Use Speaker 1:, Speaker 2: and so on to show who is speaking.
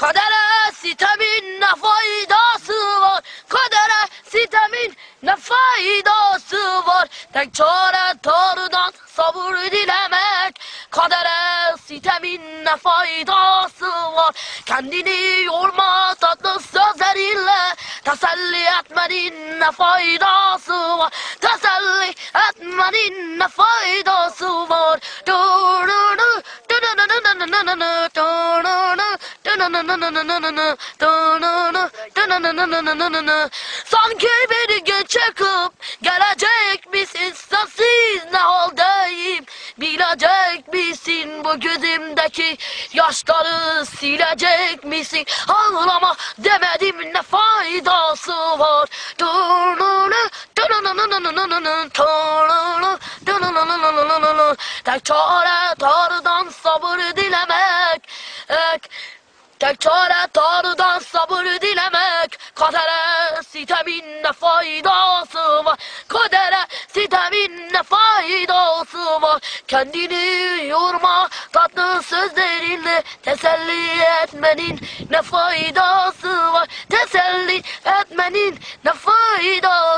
Speaker 1: Kadere sitemin ne faydası var? Kadere sitemin ne faydası var? Tek çare Tanrı'dan sabır dilemek. Kadere sitemin ne faydası var? Kendini yorma tatlı sözleriyle. Teselli etmenin ne faydası var? Teselli etmenin ne faydası var? Sanki gün çıkıp gelecek misin sensiz ne haldeyim Bilecek misin bu gözümdeki yaşları silecek misin Ağlama demedim ne faydası var. Tek çare Tanrı'dan sabır dilemek Ek, Tek çare Tanrı'dan sabır dilemek. Kadere sitemin ne faydası var. Kadere sitemin ne faydası var. Kendini yorma tatlı sözlerinle Teselli etmenin ne faydası var? Teselli etmenin ne faydası var